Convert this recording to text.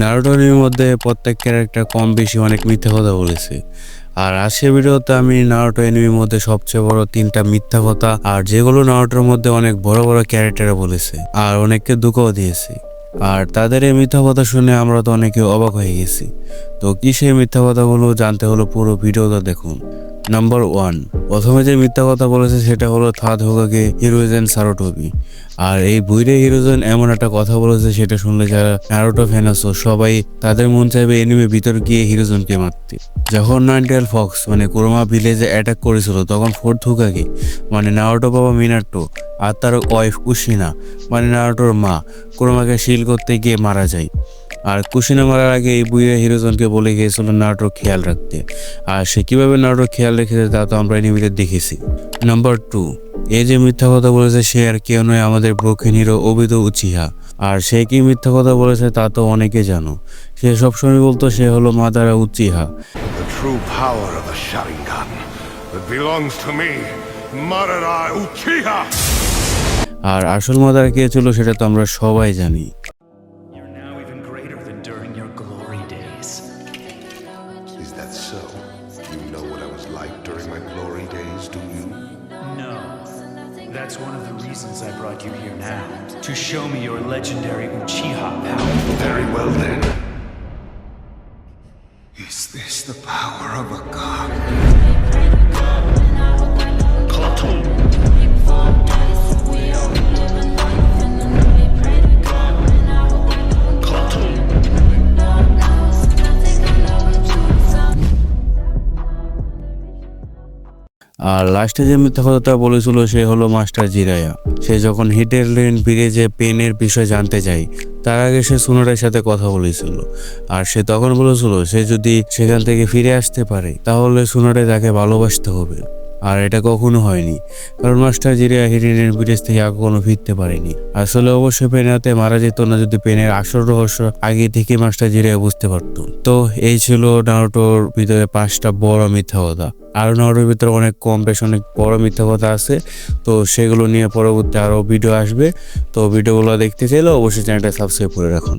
নারুটোর মধ্যে প্রত্যেক ক্যারেক্টার কম বেশি অনেক মিথ্যা কথা বলেছে। আর আজকের ভিডিওতে আমি নারুটো এনিমির মধ্যে সবচেয়ে বড় তিনটা মিথ্যা কথা আর যেগুলো নারুটোর মধ্যে অনেক বড় বড় ক্যারেক্টার বলেছে আর অনেককে দুঃখও দিয়েছে। আর তাদের এই মিথ্যা কথা শুনে আমরা তো অনেকে অবাক হয়ে গেছি। তো কি সেই মিথ্যা কথাগুলো জানতে হলো পুরো ভিডিওটা দেখুন। নাম্বার ওয়ান প্রথমে যে মিথ্যা কথা বলেছে সেটা হলো থাদ হোগাকে হিরোজেন সারোটোবি আর এই বুইরে হিরোজেন এমন একটা কথা বলেছে সেটা শুনলে যারা নারোটো ফ্যান আছো, সবাই তাদের মন চাইবে এনিমে ভিতর গিয়ে হিরোজনকে মারতে। যখন নাইনটেল ফক্স মানে কুরমা ভিলেজে অ্যাটাক করেছিল, তখন ফোর্থ হুকাকে মানে নারোটো বাবা মিনাটো আর তার ওয়াইফ কুশিনা মানে নারোটোর মা, কুরমাকে শিল করতে গিয়ে মারা যায়। আর কুশিনা মারার আগে এই বুইরা হিরোজনকে বলে গিয়েছিল নাটোর খেয়াল রাখতে। আর সে কীভাবে নাটোর খেয়াল রেখেছে তা তো আমরা নিমিতে দেখেছি। নাম্বার টু এই যে মিথ্যা কথা বলেছে সে আর কেউ নয় আমাদের ব্রোকেন হিরো অবিদ উচিহা। আর সে কি মিথ্যা কথা বলেছে তা তো অনেকে জানো। সে সবসময় বলতো সে হলো মাদারা উচিহা! আর আসল মাদারা কে ছিল সেটা তো আমরা সবাই জানি। Greater during your glory days. Is that so? You know what I was like during my glory days, do you? No. That's one of the reasons I brought you here now. To show me your legendary Uchiha power. Very well then. Is this the power of a god? আর লাস্টে যে মিথ্যা কথাটা বলেছিল সে হলো master জিরায়া সে যখন হিটের lane ব্রিজে পেনের বিষয় জানতে চায়, তার আগে সে সুনারের সাথে কথা বলেছিল। আর সে তখন বলেছিল, সে যদি সেখান থেকে ফিরে আসতে পারে, তাহলে সুনারে তাকে ভালোবাসতে হবে। আর এটা কখনো হয়নি। কারণ মাস্টার জিরিয়া হিটের বিদেশ থেকে আর কখনো ফিরতে পারেনি। আসলে অবশ্যই পেনাতে মারা যেত না যদি পেনের আসল রহস্য আগে থেকে মাস্টার জিরিয়া বুঝতে পারতো। তো এই ছিল নারুটোর ভিতরে পাঁচটা বড় মিথ্যা কথা। আর নারুটোর ভিতরে অনেক কম, বেশ অনেক বড় মিথ্যা কথা আছে। তো সেগুলো নিয়ে পরবর্তী আরও ভিডিও আসবে। তো ভিডিওগুলো দেখতে চাইলে অবশ্যই চ্যানেলটা সাবস্ক্রাইব করে রাখুন।